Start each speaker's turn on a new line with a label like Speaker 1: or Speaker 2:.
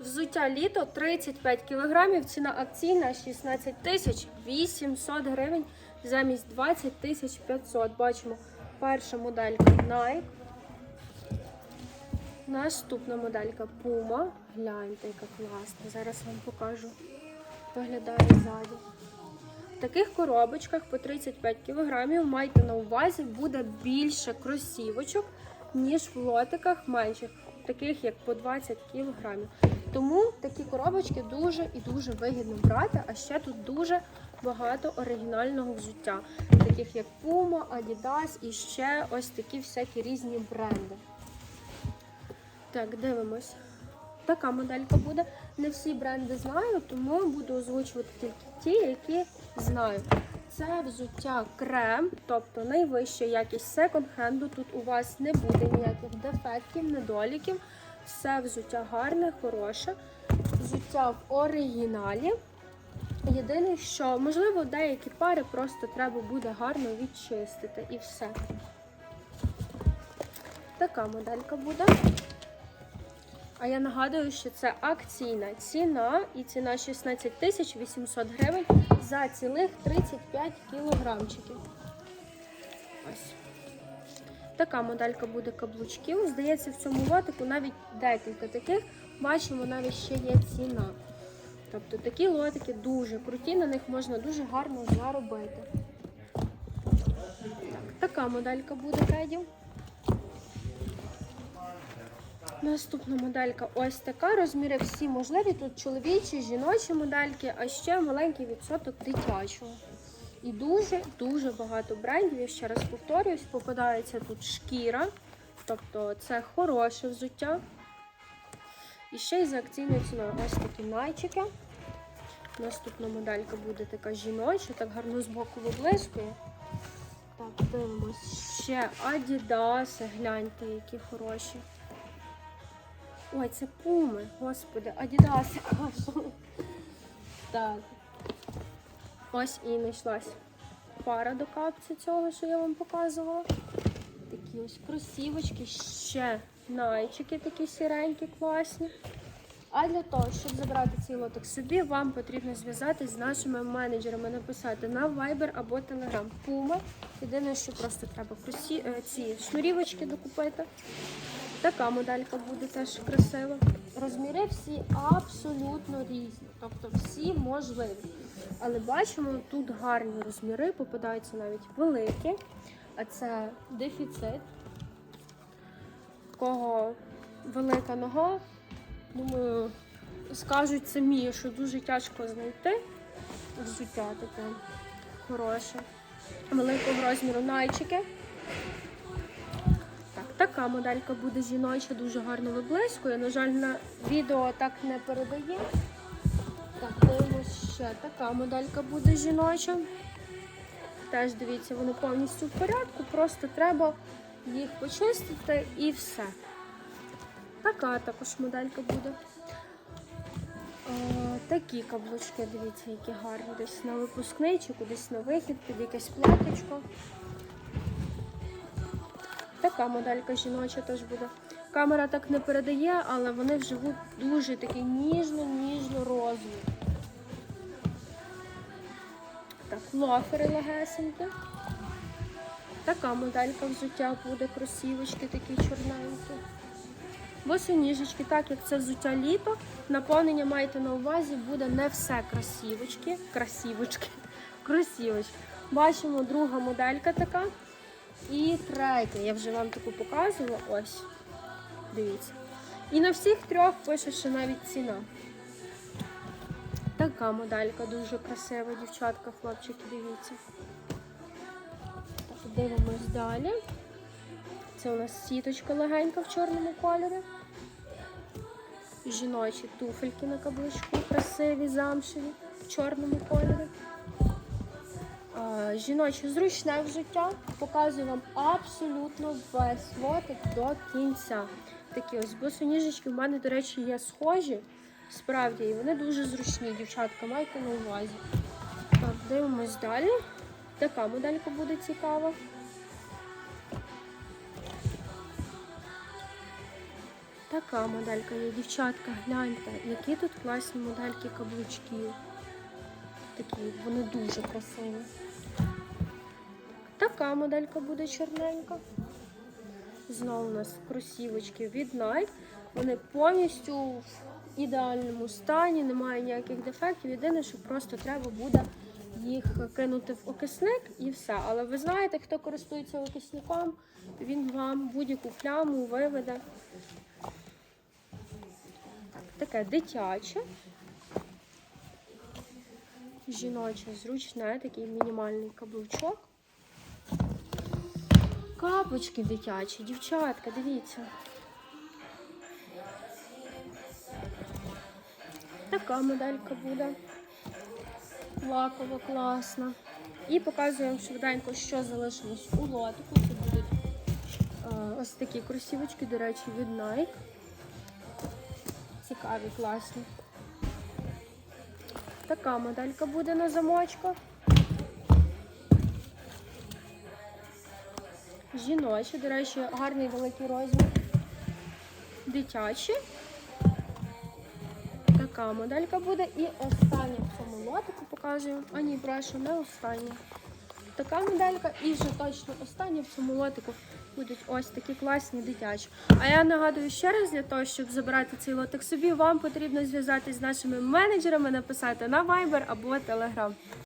Speaker 1: Взуття літо 35 кг, ціна акційна 16 тисяч 800 гривень замість 20 тисяч 500. Бачимо, перша моделька Nike. Наступна моделька Puma. Гляньте, яка класна. Зараз вам покажу. Виглядає ззаді. В таких коробочках по 35 кг майте на увазі буде більше кросівочок, ніж в лотиках менших, таких як по 20 кг. Тому такі коробочки дуже і дуже вигідно брати, а ще тут дуже багато оригінального взуття, таких як Puma, Adidas і ще ось такі всякі різні бренди. Так, дивимось. Така моделька буде. Не всі бренди знаю, тому буду озвучувати тільки ті, які знаю. Це взуття крем, тобто найвища якість секонд-хенду. Тут у вас не буде ніяких дефектів, недоліків. Все взуття гарне, хороше. Взуття в оригіналі. Єдине, що можливо деякі пари просто треба буде гарно відчистити і все. Така моделька буде. А я нагадую, що це акційна ціна і ціна 16 тисяч 800 гривень за цілих 35 кілограмчиків. Ось. Така моделька буде каблучків. Здається, в цьому лотику навіть декілька таких. Бачимо, навіть ще є ціна. Тобто такі лотики дуже круті, на них можна дуже гарно заробити. Так, така моделька буде кедів. Наступна моделька ось така. Розміри всі можливі. Тут чоловічі, жіночі модельки, а ще маленький відсоток дитячого. І дуже-дуже багато брендів. Я ще раз повторююсь, попадається тут шкіра, тобто це хороше взуття. І ще й за акційною ціною ось такі найчики. Наступна моделька буде така жіноча, так гарно збоку виблискує. Так, дивимось. Ще Адідаси, гляньте, які хороші. Ой, це пуми, господи, Адідаси. Так. Ось і знайшлась пара до капці цього, що я вам показувала. Такі ось кросівочки, ще найчики такі сіренькі, класні. А для того, щоб забрати цей лоток собі, вам потрібно зв'язатись з нашими менеджерами, написати на Viber або Telegram. Пуми. Єдине, що просто треба е, ці шнурівочки докупити. Така моделька буде теж красива. Розміри всі абсолютно різні, тобто всі можливі. Але бачимо, тут гарні розміри, попадаються навіть великі, а це дефіцит. Кого велика нога, думаю, скажуть самі, що дуже тяжко знайти взуття таке хороше. Великого розміру найчики. Так, така моделька буде жіноча, дуже гарно виблискує. На жаль, на відео так не передає. Так, ще така моделька буде жіноча. Теж дивіться, вони повністю в порядку, просто треба їх почистити і все. Така також моделька буде. Е, такі каблучки, дивіться, які гарні. Десь на випускний чи кудись на вихід, під якесь платочко. Така моделька жіноча теж буде. Камера так не передає, але вони вживу дуже такі ніжно-ніжно розові. Так, лофери легесенькі. Така моделька взуття буде, кросівочки такі чорненькі. Босоніжечки, так як це взуття літо, наповнення маєте на увазі, буде не все красівочки, красівочки, кросівочки. Бачимо друга моделька така. І третя, я вже вам таку показувала. Ось. Дивіться. І на всіх трьох пише, що навіть ціна. Така моделька дуже красива, дівчатка, хлопчики, дивіться. Так, дивимось далі. Це у нас сіточка легенька в чорному кольорі. Жіночі туфельки на каблучку, красиві, замшеві, в чорному кольорі. А, Жіноче зручне взуття. Показую вам абсолютно весь лотик до кінця. Такі ось босоніжечки в мене, до речі, є схожі. Справді, і вони дуже зручні, дівчатка, майте на увазі. Так, дивимось далі. Така моделька буде цікава. Така моделька є, дівчатка, гляньте, які тут класні модельки каблучків. Такі, вони дуже красиві. Така моделька буде чорненька. Знову у нас кросівочки від Nike. Вони повністю в ідеальному стані, немає ніяких дефектів. Єдине, що просто треба буде їх кинути в окисник і все. Але ви знаєте, хто користується окисником, він вам будь-яку пляму виведе. Так, таке дитяче. Жіноче, зручне, такий мінімальний каблучок. Капочки дитячі, дівчатка, дивіться. Така моделька буде. Лакова, класна. І показуємо швиденько, що залишилось у лотику. Це будуть е, ось такі кросівочки, до речі, від Nike. Цікаві, класні. Така моделька буде на замочках. Жіночі, до речі, гарний великий розмір. Дитячі. Така моделька буде. І остання в цьому лотику показую. А ні, прошу, не остання. Така моделька і вже точно остання в цьому лотику будуть ось такі класні дитячі. А я нагадую ще раз, для того, щоб забирати цей лотик собі, вам потрібно зв'язатись з нашими менеджерами, написати на Viber або Telegram.